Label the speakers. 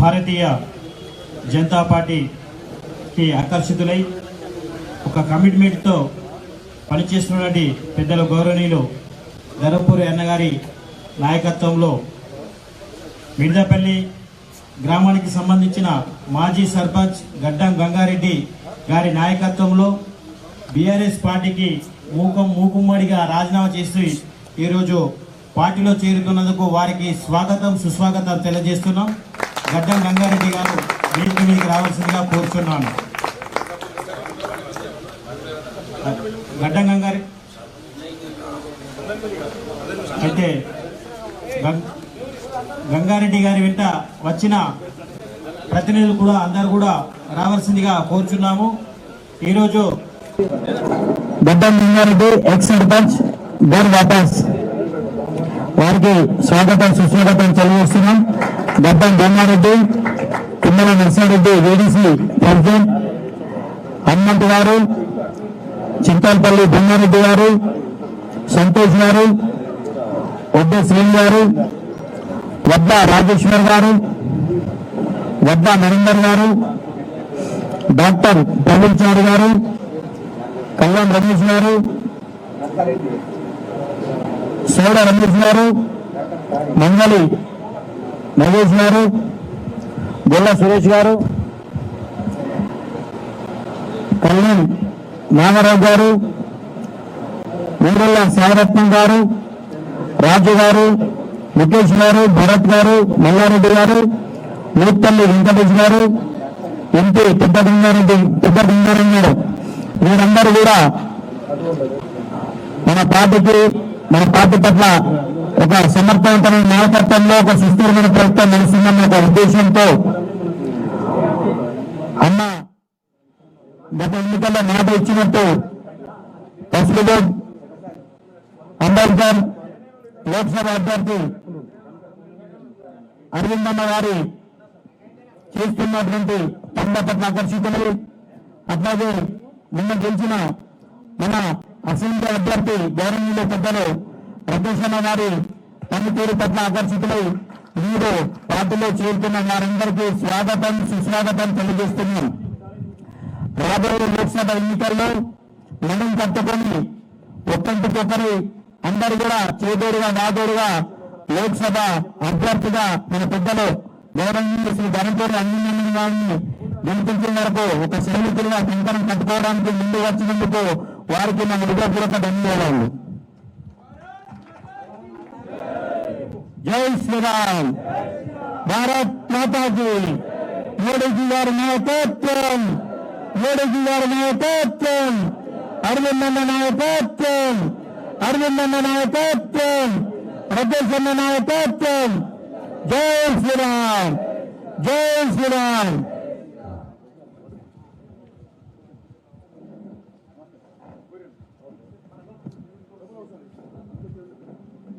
Speaker 1: భారతీయ జనతా పార్టీకి ఆకర్షితులై ఒక కమిట్మెంట్తో పనిచేస్తున్నటువంటి పెద్దల గౌరవనీయులు ధరపూరి అన్నగారి నాయకత్వంలో మిర్దాపల్లి గ్రామానికి సంబంధించిన మాజీ సర్పంచ్ గడ్డం గంగారెడ్డి గారి నాయకత్వంలో బీఆర్ఎస్ పార్టీకి మూకం మూకుమ్మడిగా రాజీనామా చేసి ఈరోజు పార్టీలో చేరుతున్నందుకు వారికి స్వాగతం సుస్వాగతం తెలియజేస్తున్నాం. గడ్డం గంగారెడ్డి గారు వేదిక మీకు రావాల్సిందిగా కోరుతున్నాను గడ్డం గంగారెడ్డి అయితే గం- గంగారెడ్డి గారి వెంట వచ్చిన ప్రతినిధులు కూడా అందరు కూడా రావాల్సిందిగా కోరుచున్నాము. ఈరోజు
Speaker 2: గడ్డం గంగారెడ్డి ఎక్స్ సర్పంచ్ గర్ వాపస్. వారికి స్వాగతం సుస్వాగతం తెలియజేస్తున్నాం. గడ్డం గంగారెడ్డి తుమ్మల నరసింహారెడ్డి వేడిసి ప్రెసిడెంట్ హనుమంత్ గారు చింతాలపల్లి భీమారెడ్డి గారు సంతోష్ గారు వద్ద శ్రీని గారు వద్ద రాజేశ్వర్ గారు వద్ద నరేందర్ గారు డాక్టర్ ప్రవీణ్ చారు గారు కళ్యాణ్ రమేష్ గారు సోడ రమేష్ గారు మంగళి నగేష్ గారు గొల్ల సురేష్ గారు కళ్యాణ్ నాగరావు గారు ఊరల్ల సాయరత్నం గారు రాజు గారు ముఖేష్ గారు భరత్ గారు మల్లారెడ్డి గారు మూర్తల్లి వెంకటేష్ గారు ఎంపీ పెద్ద లింగారెడ్డి పెద్ద లింగారెడ్డి గారు. వీరందరూ కూడా మన పార్టీకి మన పార్టీ పట్ల ఒక సమర్థవంతమైన నాయకత్వంలో ఒక సుస్థిరమైన ప్రభుత్వం నడుస్తుందన్న ఒక ఉద్దేశంతో అన్న గత ఎన్నికల్లో మాట ఇచ్చినట్టు ప్రెసిడెంట్ అంబేద్కర్ లోక్సభ అభ్యర్థి అరవిందమ్మ గారి చేస్తున్నటువంటి పనుల పట్ల ఆకర్షితులు అట్లాగే నిన్న గెలిచిన మన అసెంబ్లీ అభ్యర్థి గౌరవనీయులు పెద్దలు ప్రదర్శన గారి పనితీరు పట్ల ఆకర్షితులై మీరు పార్టీలో చేరుతున్న వారందరికీ స్వాగతం సుస్వాగతం తెలియజేస్తున్నాం. రాబోయే లోక్సభ ఎన్నికల్లో మనం కట్టుకొని ఒక్కంటికొకరి అందరు కూడా చేదోడుగా నాదోడుగా లోక్సభ అభ్యర్థిగా మన పెద్దలు గౌరవనీయులు శ్రీ ధనంపూరి అన్ని గారిని గెలిపించిన వరకు ఒక సైనికులుగా కంకణం కట్టుకోవడానికి ముందు వచ్చినందుకు వారికి మన హృదయపూర్వక ధన్యవాదాలు. జై శ్రీరామ్. భారత్ మాతాజీ మోడీజీ గారి నాయకత్వం మోడీజీ గారి నాయకత్వం అరవిందన్న నాయకత్వం అరవిందన్న నాయకత్వం ప్రదేశన్న నాయకత్వం జై శ్రీరామ్. జై శ్రీరామ్.